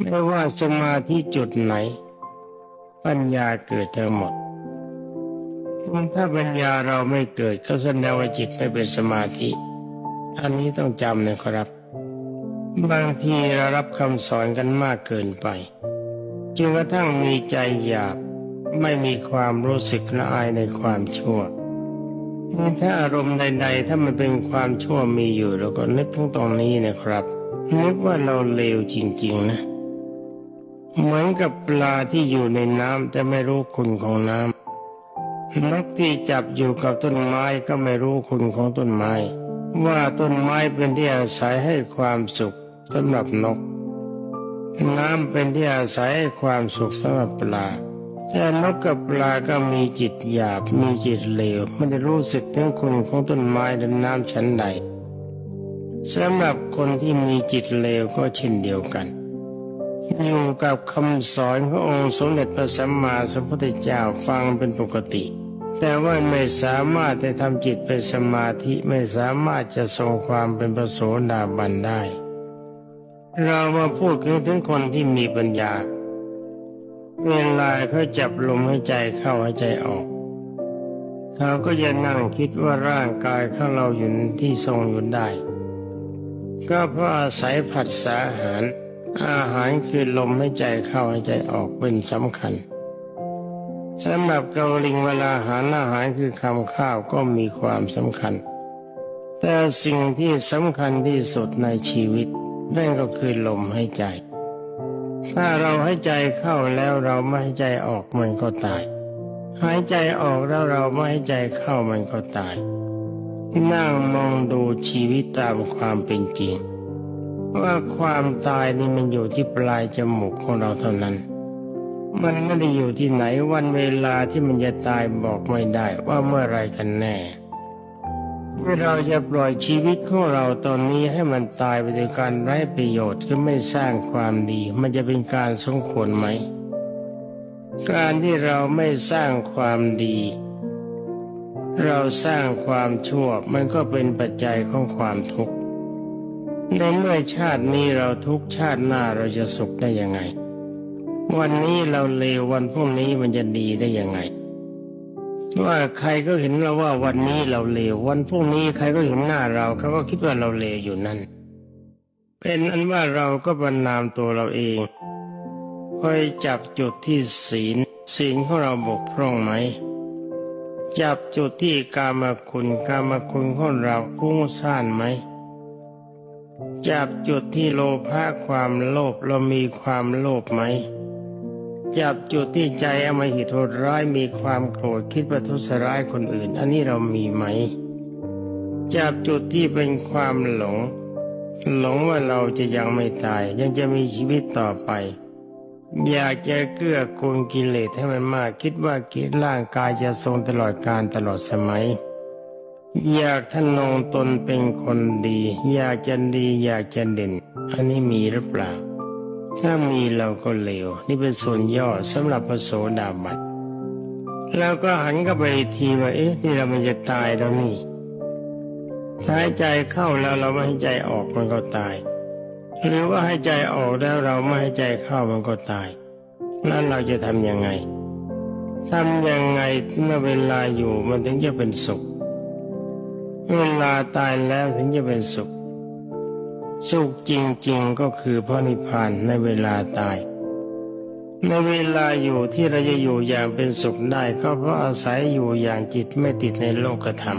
ไม่ว่าสมาธิจุดไหน ปัญญาเกิดทั้งหมด ถ้าปัญญาเราไม่เกิดก็แสดงว่าจิตไม่เป็นสมาธิ อันนี้ต้องจำนะครับ บางทีเรารับคำสอนกันมากเกินไปจนกระทั่งมีใจหยาบไม่มีความรู้สึกละอายในความชั่วถ้าอารมณ์ใด ๆ ถ้ามันเป็นความชั่วมีอยู่เราก็นึกถึงตรงนี้นะครับนึกว่าเราเลวจริง ๆ นะ เหมือนกับปลาที่อยู่ในน้ำแต่ไม่รู้คุณของน้ำนกที่จับอยู่กับต้นไม้ก็ไม่รู้คุณของต้นไม้ ว่าต้นไม้เป็นที่อาศัยให้ความสุขสำหรับนก น้ำเป็นที่อาศัยให้ความสุขสำหรับปลาแต่นกกับปลาก็มีจิตหยาบมีจิตเลวไม่ได้รู้สึกถึงคุณของต้นไม้และน้ำชั้นใดสำหรับคนที่มีจิตเลวก็เช่นเดียวกัน อยู่กับคำสอนขององค์สมเด็จพระสัมมาสัมพุทธเจ้าฟังเป็นปกติ แต่ว่าไม่สามารถจะทำจิตเป็นสมาธิไม่สามารถจะทรงความเป็นพระโสดาบันได้ เรามาพูดถึงคนที่มีปัญญาเวลาเขาจับลมให้ใจเข้าให้ใจออกเขาก็จะนั่งคิดว่าร่างกายของเราอยู่ที่ทรงอยู่ได้ ก็เพราะอาศัยผัสสะอาหาร อาหารคือลมให้ใจเข้าให้ใจออกเป็นสำคัญสำหรับเกาลิงเวลาหารอาหารคือคำข้าวก็มีความสำคัญ แต่สิ่งที่สำคัญที่สุดในชีวิตนั่นก็คือลมให้ใจ ถ้าเราให้ใจเข้าแล้วเราไม่ให้ใจออกมันก็ตาย หายใจออกแล้วเราไม่ให้ใจเข้ามันก็ตาย นั่งมองดูชีวิตตามความเป็นจริง ว่าความตายนี่มันอยู่ที่ปลายจมูกของเราเท่านั้น มันไม่ได้อยู่ที่ไหนวันเวลาที่มันจะตายบอกไม่ได้ว่าเมื่อไรกันแน่เราจะปล่อยชีวิตของเราตอนนี้ให้มันตายไปโดยการไร้ประโยชน์ก็ไม่สร้างความดี มันจะเป็นการสมควรไหม การที่เราไม่สร้างความดี เราสร้างความชั่วมันก็เป็นปัจจัยของความทุกข์ ในเมื่อชาตินี้เราทุกชาติหน้าเราจะสุขได้ยังไง วันนี้เราเลววันพรุ่งนี้มันจะดีได้ยังไง ว่าใครก็เห็นเราว่าวันนี้เราเลววันพรุ่งนี้ใครก็เห็นหน้าเราเขาก็คิดว่าเราเลวอยู่นั่น เป็นอันว่าเราก็บรรนามตัวเราเองคอยจับจุดที่ศีลศีลของเราบกพร่องไหมจับจุดที่กามคุณกามคุณของเราฟุ้งซ่านไหม จับจุดที่โลภะความโลภเรามีความโลภไหม จับจุดที่ใจอมหิตโหดร้ายมีความโกรธคิดประทุษร้ายคนอื่น อันนี้เรามีไหม จับจุดที่เป็นความหลง หลงว่าเราจะยังไม่ตาย ยังจะมีชีวิตต่อไป อยากจะเกื้อกูลกิเลสให้มันมากคิดว่ากิร่างกายจะทรงตลอดการตลอดสมัย อยากท่านงตนเป็นคนดี อยากจะดีอยากจะเด่น อันนี้มีหรือเปล่า ถ้ามีเราก็เลว นี่เป็นส่วนย่อสำหรับพระโสดาบันแล้วก็หันกลับไปทีว่าเอ๊ะนี่เรามันจะตายแล้วนี่ถ้าให้ใจเข้าแล้วเราไม่ให้ใจออกมันก็ตาย หรือว่าให้ใจออกแล้วเราไม่ให้ใจเข้ามันก็ตายนั่นเราจะทำยังไงทำยังไงเมื่อเวลาอยู่มันถึงจะเป็นสุข เวลาตายแล้วถึงจะเป็นสุข สุขจริงๆก็คือพระนิพพานในเวลาตาย ในเวลาอยู่ที่เราจะอยู่อย่างเป็นสุขได้ก็เพราะอาศัยอยู่อย่างจิตไม่ติดในโลกธรรม